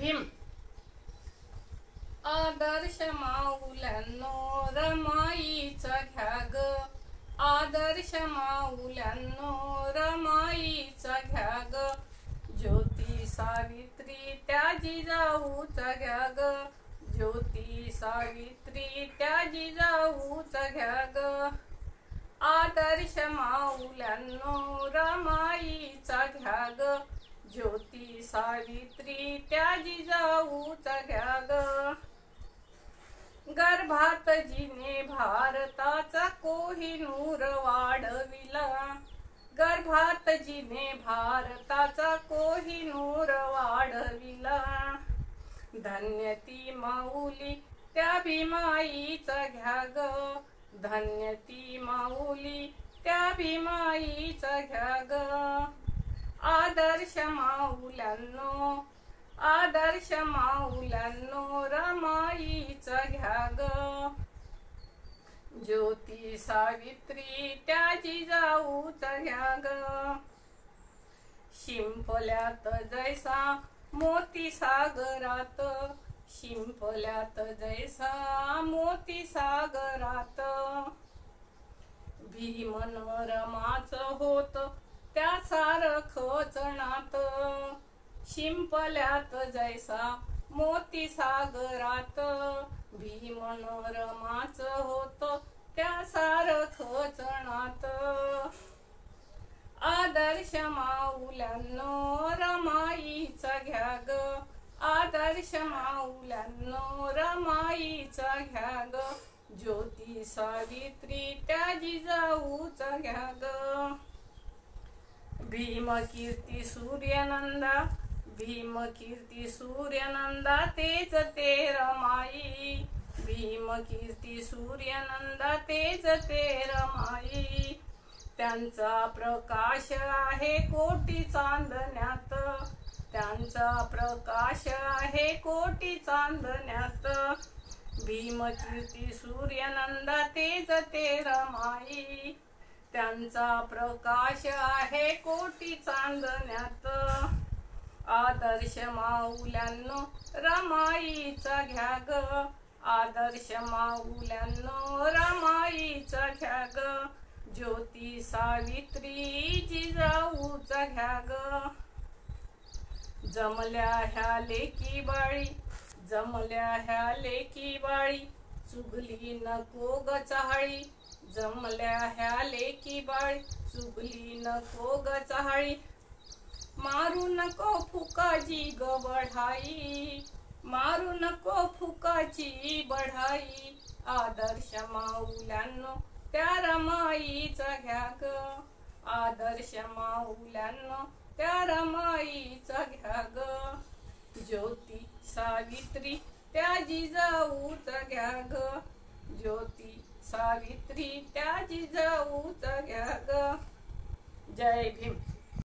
भीम आदर्श माऊल्यांनो रमाईचा घ्या ग आदर्श माऊल्यांनो रमाईचा घ्या ग ज्योती सावित्री त्या जिजाऊचा घ्या ग ज्योती सावित्री त्या जिजाऊचा घ्या ग आदर्श माऊल्यांनो रमाईचा घ्या ग ज्योती सावित्री त्या जिजाऊचा घ्या ग. गर्भात जिने भारताचा कोहिनूर वाढविला. गर्भात जिने भारताचा कोहिनूर वाढविला. धन्य ती माऊली त्या भीमाईचा घ्या ग. धन्य ती माऊली त्या भीमाईचा घ्या ग. आदर्श माऊल्यांनो आदर्श माऊल्यांनो रमाईचा घ्या ग ज्योती सावित्री त्या जिजाऊचा घ्या ग शिंपल्यात जैसा मोती सागरात शिंपल्यात जैसा मोती सागरात. भीमन होत त्या सारख चणात शिंपल्यात जैसा मोती सागरात. भीमनोरमाच होत त्या सारख चणात आदर्श माऊल्यांनो रमाईचा घ्या ग आदर्श माऊल्यांनो रमाईचा घ्या ग ज्योती सावित्री त्या जिजाऊचा घ्या ग भीम कीर्ती भीमकीर्ती भीम कीर्ती सूर्यनंदा तेज ते रमाई. भीम कीर्ती सूर्यनंदा तेज ते रमाई. त्यांचा प्रकाश आहे कोटी चांदण्यात. त्यांचा प्रकाश आहे कोटी चांदण्यात. भीम कीर्ती सूर्यनंदा तेज ते रमाई. त्यांचा प्रकाश आहे कोटी चांदण्यात. आदर्श माऊल्यांनो रमाईचा घ्या ग आदर्श माऊल्यांनो रमाईचा घ्या ग ज्योती सावित्री जिजाऊचा घ्या ग जमल्या ह्या लेकी बाळी जमल्या ह्या लेकी बाळी चुगली नको ग चहाळी जमल्या ह्या लेकी बाळी चुगली नको ग चहाळी मारू नको फुकाची ग बढाई. मारू नको फुकाची बढाई. आदर्श माऊल्यांनो त्या रमाईचा घ्या ग आदर्श माऊल्यांनो त्या रमाईचा घ्या ग ज्योती सावित्री त्या जिजाऊचा घ्या ग ज्योती सावित्री त्या जिजाऊचा घ्या ग. जय भीम.